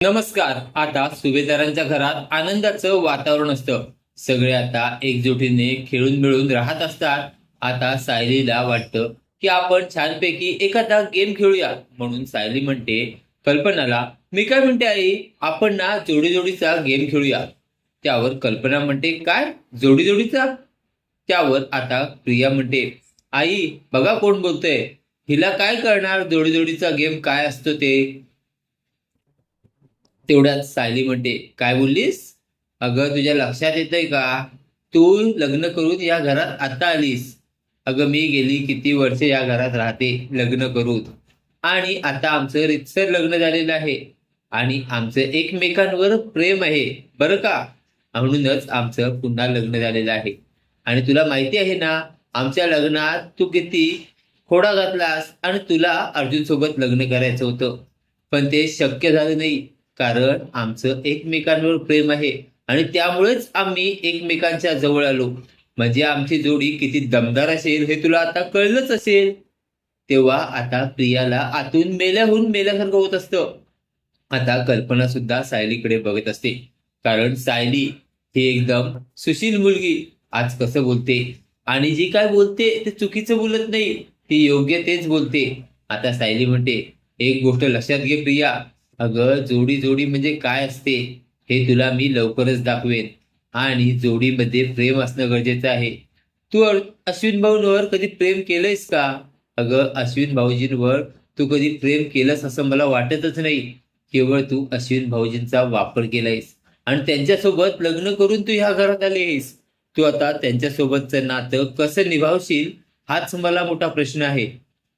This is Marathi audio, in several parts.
नमस्कार. आता सुभेदारांच्या घरात आनंदाचं वातावरण असतं. सगळे आता एकजुटीने खेळून मिळून राहत असतात. आता सायलीला वाटतं की आपण छानपैकी एखादा गेम खेळूया. म्हणून सायली म्हणते कल्पनाला. मी काय म्हणते आई? आपण ना जोडी जोडीचा गेम खेळूया. त्यावर कल्पना म्हणते काय? जोडी जोडीचा त्यावर आता प्रिया म्हणते आई बघा कोण बोलतोय. हिला काय करणार? जोडी जोडीचा गेम काय असतो ते? तेवढ्यात सायली म्हणते काय बोललीस? अगं तुझ्या लक्षात येतंय का? तू लग्न करून या घरात आता आलीस. अगं मी गेली किती वर्ष या घरात राहते लग्न करून. आणि आता आमचं रितसर लग्न झालेलं आहे. आणि आमचं एकमेकांवर प्रेम आहे बरं का? म्हणूनच आमचं पुन्हा लग्न झालेलं आहे. आणि तुला माहिती आहे ना आमच्या लग्नात तू किती खोडा घातलास आणि तुला अर्जुन सोबत लग्न करायचं होतं. पण ते शक्य झालं नाही. कारण आमचं एकमेकांवर प्रेम आहे आणि त्यामुळेच आम्ही एकमेकांच्या जवळ आलो. म्हणजे आमची जोडी किती दमदार असेल हे तुला आता कळलंच असेल. तेव्हा आता प्रियाला आतून मेल्याहून मेल्यासारखं होत असतं. आता कल्पना सुद्धा सायलीकडे बघत असते. कारण सायली ही एकदम सुशील मुलगी. आज कसं बोलते? आणि जी काय बोलते ते चुकीचं बोलत नाही. ती योग्य तेच बोलते. आता सायली म्हणते एक गोष्ट लक्षात घे प्रिया. अगं जोडी जोडी म्हणजे काय असते हे तुला मी लवकरच दाखवेन. आणि जोडीमध्ये प्रेम असणं गरजेचं आहे. तू अश्विन भाऊंवर कधी प्रेम केलंयस का? अगं अश्विन भाऊजींवर तू कधी प्रेम केलंस असं मला वाटतच नाही. केवळ तू अश्विन भाऊजींचा वापर केलायस. आणि त्यांच्यासोबत लग्न करून तू ह्या घरात आलीस तू आता त्यांच्यासोबतचं नातं कसं निभावशील हाच मला मोठा प्रश्न आहे.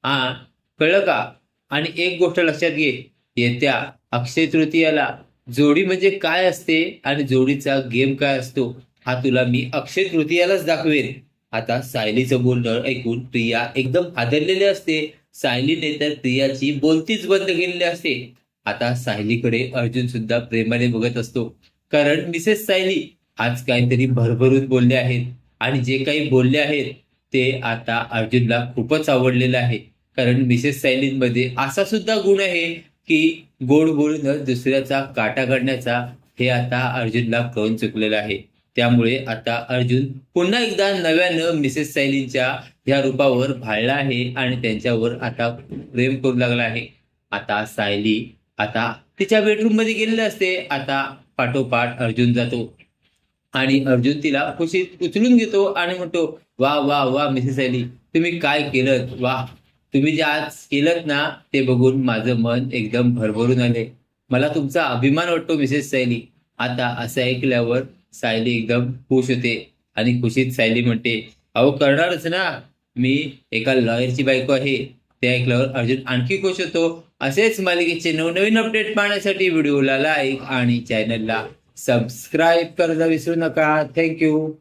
हा कळलं का? आणि एक गोष्ट लक्षात घे. येत्या अक्षय तृतीयाला जोडी म्हणजे काय असते आणि जोडीचा गेम काय असतो हा तुला मी अक्षय तृतीयालाच दाखवेन. आता सायलीचं बोलणं ऐकून प्रिया एकदम हादरलेली असते. सायलीने तर प्रियाची बोलतीच बंद केलेली असते. आता सायलीकडे अर्जुन सुद्धा प्रेमाने बघत असतो. कारण मिसेस सायली आज काहीतरी भरभरून बोलले आहेत आणि जे काही बोलले आहेत ते आता अर्जुनला खूपच आवडलेलं आहे. कारण मिसेस सायलींमध्ये असा सुद्धा गुण आहे की गोड बोलणं दुसऱ्याचा काटा काढण्याचा हे आता अर्जुनला कळून चुकलेलं आहे. त्यामुळे आता अर्जुन पुन्हा एकदा नव्यानं मिसेस सैलींच्या या रूपावर भाळला आहे आणि त्यांच्यावर आता प्रेम करू लागला आहे. आता सायली आता तिच्या बेडरूममध्ये गेलेलं असते. आता पाठोपाठ अर्जुन जातो. आणि अर्जुन तिला खुशीत उचलून घेतो आणि म्हणतो वा वा वा मिसेस सायली तुम्ही काय केलं वा तुम्ही जे आज केलं ना ते बघून माझं मन एकदम भरभरून आले. मला तुमचा अभिमान वाटतो मिसेस सायली. आता असं ऐकल्यावर सायली एकदम खुश होते आणि खुशीत सायली म्हणते अहो करणारच ना. मी एका लॉयरची बायको आहे. ते ऐकल्यावर अर्जुन आणखी खुश होतो. असेच मालिकेचे नवनवीन अपडेट पाहण्यासाठी व्हिडिओला लाईक आणि चॅनलला सबस्क्राईब करायला विसरू नका. थँक्यू